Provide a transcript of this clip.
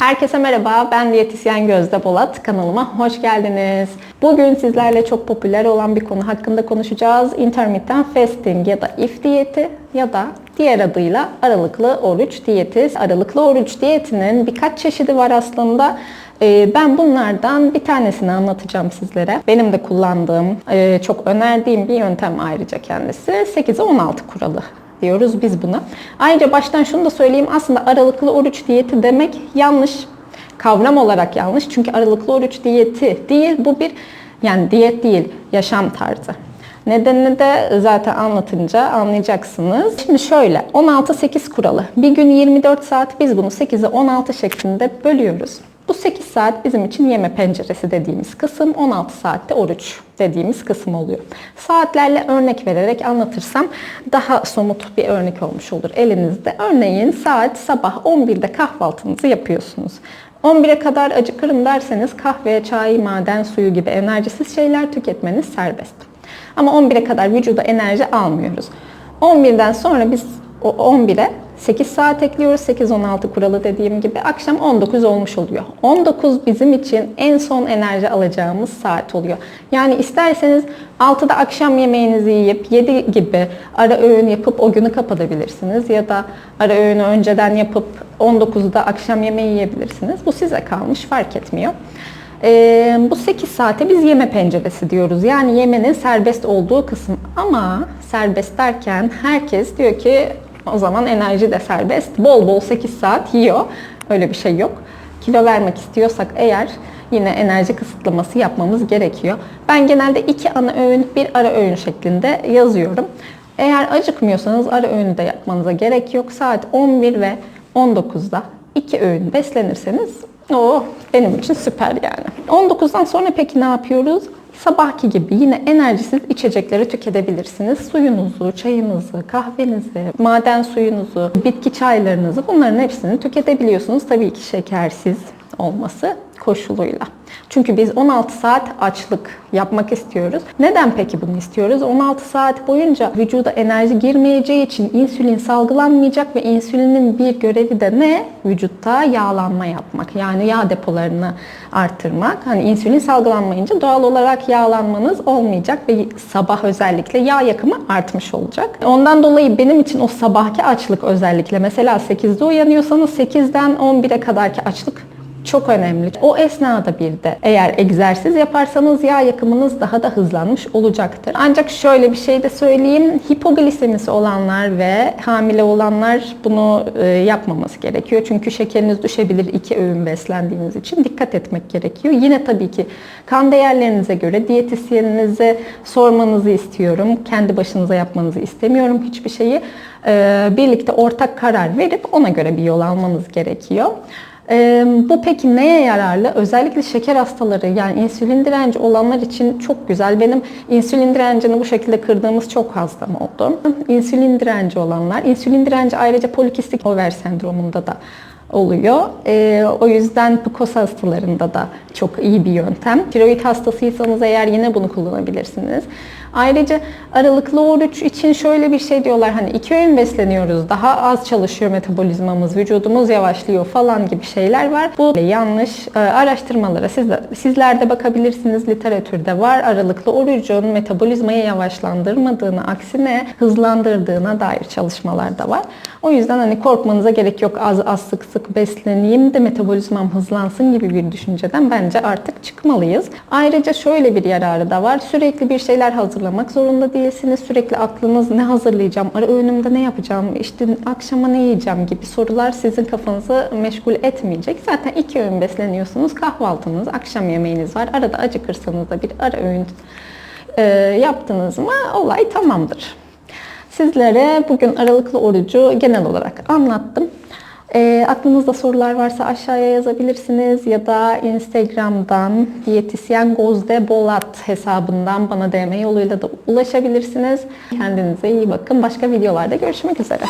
Herkese merhaba, ben diyetisyen Gözde Bolat. Kanalıma hoş geldiniz. Bugün sizlerle çok popüler olan bir konu hakkında konuşacağız. Intermittent fasting ya da if diyeti ya da diğer adıyla aralıklı oruç diyeti. Aralıklı oruç diyetinin birkaç çeşidi var aslında. Ee, Ben bunlardan bir tanesini anlatacağım sizlere. Benim de kullandığım, e, çok önerdiğim bir yöntem ayrıca kendisi. 8'e 16 kuralı diyoruz biz buna. Ayrıca baştan şunu da söyleyeyim. Aslında aralıklı oruç diyeti demek yanlış. Kavram olarak yanlış. Çünkü aralıklı oruç diyeti değil. Bu bir yani diyet değil, yaşam tarzı. Nedenini de zaten anlatınca anlayacaksınız. Şimdi şöyle 16-8 kuralı. Bir gün 24 saat biz bunu 8'e 16 şeklinde bölüyoruz. Bu 8 saat bizim için yeme penceresi dediğimiz kısım, 16 saatte oruç dediğimiz kısım oluyor. Saatlerle örnek vererek anlatırsam daha somut bir örnek olmuş olur elinizde. Örneğin saat sabah 11'de kahvaltınızı yapıyorsunuz. 11'e kadar acıkırım derseniz kahve, çay, maden suyu gibi enerjisiz şeyler tüketmeniz serbest. Ama 11'e kadar vücuda enerji almıyoruz. 11'den sonra biz o 11'e 8 saat ekliyoruz. 8-16 kuralı dediğim gibi akşam 19 olmuş oluyor. 19 bizim için en son enerji alacağımız saat oluyor. Yani isterseniz 6'da akşam yemeğinizi yiyip 7 gibi ara öğün yapıp o günü kapatabilirsiniz. Ya da ara öğünü önceden yapıp 19'da akşam yemeği yiyebilirsiniz. Bu size kalmış fark etmiyor. Ee, bu 8 saate biz yeme penceresi diyoruz. Yani yemenin serbest olduğu kısım. Ama serbest derken herkes diyor ki o zaman enerji de serbest. Bol bol 8 saat yiyor. Öyle bir şey yok. Kilo vermek istiyorsak eğer yine enerji kısıtlaması yapmamız gerekiyor. Ben genelde iki ana öğün, bir ara öğün şeklinde yazıyorum. Eğer acıkmıyorsanız ara öğünü de yapmanıza gerek yok. Saat 11 ve 19'da iki öğün beslenirseniz o benim için süper yani. 19'dan sonra peki ne yapıyoruz? Sabahki gibi yine enerjisiz içecekleri tüketebilirsiniz. Suyunuzu, çayınızı, kahvenizi, maden suyunuzu, bitki çaylarınızı bunların hepsini tüketebiliyorsunuz. Tabii ki şekersiz olması koşuluyla. Çünkü biz 16 saat açlık yapmak istiyoruz. Neden peki bunu istiyoruz? 16 saat boyunca vücuda enerji girmeyeceği için insülin salgılanmayacak ve insülinin bir görevi de ne? Vücutta yağlanma yapmak. Yani yağ depolarını arttırmak. Hani insülin salgılanmayınca doğal olarak yağlanmanız olmayacak ve sabah özellikle yağ yakımı artmış olacak. Ondan dolayı benim için o sabahki açlık özellikle mesela 8'de uyanıyorsanız 8'den 11'e kadarki açlık çok önemli. O esnada bir de eğer egzersiz yaparsanız yağ yakımınız daha da hızlanmış olacaktır. Ancak şöyle bir şey de söyleyeyim. Hipoglisemisi olanlar ve hamile olanlar bunu e, yapmaması gerekiyor. Çünkü şekeriniz düşebilir iki öğün beslendiğiniz için. Dikkat etmek gerekiyor. Yine tabii ki kan değerlerinize göre diyetisyeninize sormanızı istiyorum. Kendi başınıza yapmanızı istemiyorum hiçbir şeyi. E, birlikte ortak karar verip ona göre bir yol almanız gerekiyor. Ee, bu peki neye yararlı? Özellikle şeker hastaları yani insülin direnci olanlar için çok güzel. Benim insülin direncini bu şekilde kırdığımız çok hastam oldu. İnsülin direnci olanlar, insülin direnci ayrıca polikistik over sendromunda da oluyor. Ee, o yüzden PCOS hastalarında da çok iyi bir yöntem. Tiroid hastasıysanız eğer yine bunu kullanabilirsiniz. Ayrıca aralıklı oruç için şöyle bir şey diyorlar hani iki öğün besleniyoruz daha az çalışıyor metabolizmamız vücudumuz yavaşlıyor falan gibi şeyler var. Bu yanlış e, araştırmalara siz de, sizler de bakabilirsiniz literatürde var. Aralıklı orucun metabolizmayı yavaşlandırmadığını aksine hızlandırdığına dair çalışmalar da var. O yüzden hani korkmanıza gerek yok az az sık sık besleneyim de metabolizmam hızlansın gibi bir düşünceden bence artık çıkmalıyız. Ayrıca şöyle bir yararı da var. Sürekli bir şeyler hazırlamak zorunda değilsiniz. Sürekli aklınız ne hazırlayacağım, ara öğünümde ne yapacağım, işte akşama ne yiyeceğim gibi sorular sizin kafanızı meşgul etmeyecek. Zaten iki öğün besleniyorsunuz. Kahvaltınız, akşam yemeğiniz var. Arada acıkırsanız da bir ara öğün e, yaptınız mı olay tamamdır. Sizlere bugün aralıklı orucu genel olarak anlattım. E, aklınızda sorular varsa aşağıya yazabilirsiniz ya da Instagram'dan diyetisyen Gozde Bolat hesabından bana DM yoluyla da ulaşabilirsiniz. Kendinize iyi bakın. Başka videolarda görüşmek üzere.